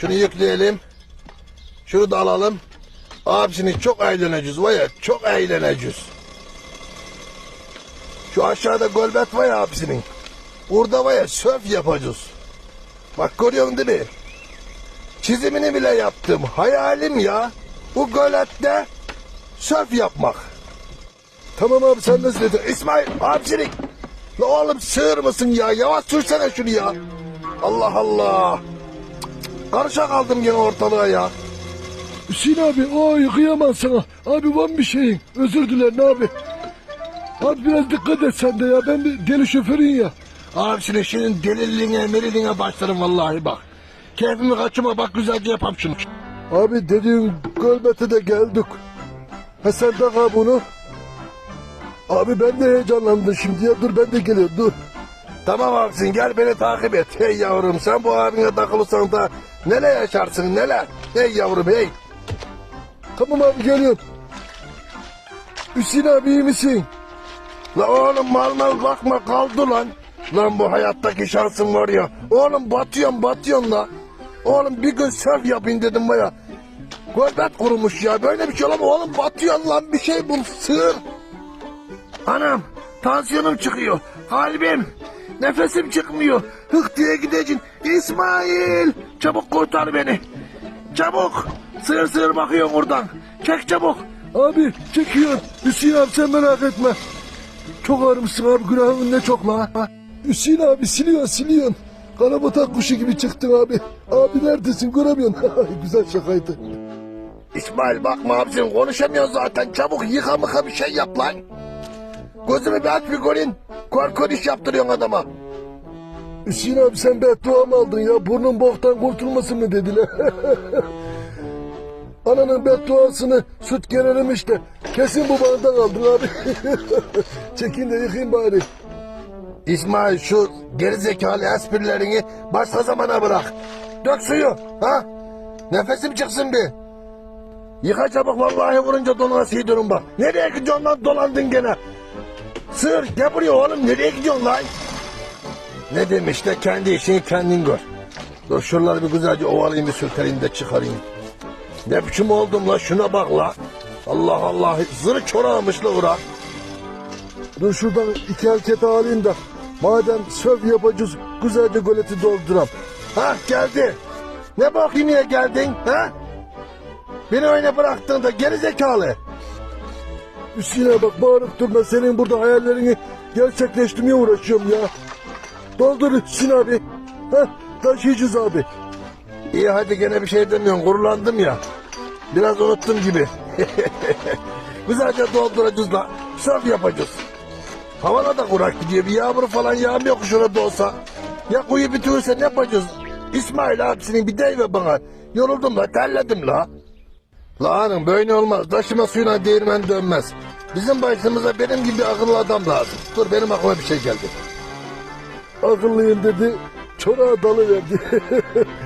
Şunu yükleyelim. Şunu da alalım. Abisini çok eğleneceğiz var ya çok eğleneceğiz. Şu aşağıda golbet var ya abisinin. Orada var ya sörf yapacağız. Bak görüyorsun değil mi? Çizimini bile yaptım. Hayalim ya. Bu gölette sörf yapmak. Tamam abi sen nasıl dedin? İsmail abicilik. La oğlum sığır mısın ya? Yavaş sürsene şunu ya. Allah Allah. Karışa kaldım gene ortalığa ya. Hüseyin abi ay kıyamam sana. Abi var bir şeyin. Özür dilerim abi. Abi biraz dikkat et sen de ya. Ben bir deli şoförüyüm ya. Abi şimdi şunun deliliğine meliliğine başlarım vallahi bak. Keyfimi kaçıma bak güzelce yapam şunu. Abi dediğin gölbete de geldik. Ha sen de ha bunu. Abi ben de heyecanlandım şimdi ya. Dur ben de geliyorum dur. Tamam abisin gel beni takip et. Hey yavrum sen bu abine takılırsan da neler yaşarsın neler. Hey yavrum hey. Tamam abi geliyorum. Hüseyin abi iyi misin? La oğlum mal mal bakma kaldı lan. Lan bu hayattaki şansım var ya. Oğlum batıyorsun batıyorsun la. Oğlum bir gün sörf yapayım dedim baya. Gurbet kurumuş ya. Böyle bir şey olamaz. Oğlum batıyorsun lan bir şey bul. Sığır. Anam tansiyonum çıkıyor. Kalbim. Nefesim çıkmıyor. Hık diye gideceksin. İsmail. Çabuk kurtar beni. Çabuk. Sığır sığır bakıyorum oradan. Çek çabuk. Abi çekiyor. Hüseyin abi sen merak etme. Çok ağrımışsın abi günahın ne çok la. Hüseyin abi siliyorsun siliyorsun. Karabatak kuşu gibi çıktın abi. Abi neredesin göremiyorsun. Güzel şakaydı. İsmail bakma abicim konuşamıyor zaten. Çabuk yıka mıka bir şey yap lan. Gözümü bir aç bir göreyim. Korkor iş yaptırıyorsun adama. Hüseyin abi sen beddua mı aldın ya? Burnun boktan kurtulmasın mı dediler. Ananın bedduasını süt gelenemiş de kesin bu bağdan aldın abi. Çekin de yıkayım bari. İsmail şu gerizekalı esprilerini başka zamana bırak. Dök suyu. Ha? Nefesim çıksın bir. Yıka çabuk vallahi vurunca donuna sıyırıyorum bak. Nereye gidiyorsun lan dolandın gene. Sığır gel buraya oğlum nereye gidiyorsun lan? Ne demişler kendi işini kendin gör. Dur şuraları bir güzelce ovalayayım bir sürtereyim de çıkarayım. Ne biçim oldum la şuna bak la. Allah Allah zırh çorağımış la uğra. Dur şuradan iki hareket alayım da. Madem söv yapacağız güzelce goleti dolduram. Ha geldi. Ne bak yine geldin ha? Beni öyle bıraktın da geri zekalı. Abi bak bağırıp durma senin burada hayallerini gerçekleştirmeye uğraşıyorum ya. Doldur Hüseyin abi. Heh, taşıyacağız abi. İyi hadi gene bir şey demiyorsun gurulandım ya. Biraz unuttum gibi. Güzelce dolduracağız da sörf yapacağız. Havada da kurak gidiyor. Bir yağmur falan yağmıyor şurada olsa. Ya kuyu bitirirse ne yapacağız? İsmail abisinin bir deyve bana. Yoruldum la terledim la. La hanım böyle olmaz. Taşıma suyuna değirmen dönmez. Bizim başımıza benim gibi akıllı adam lazım. Dur benim aklıma bir şey geldi. Akıllıyım dedi. Çorağa dalı verdi.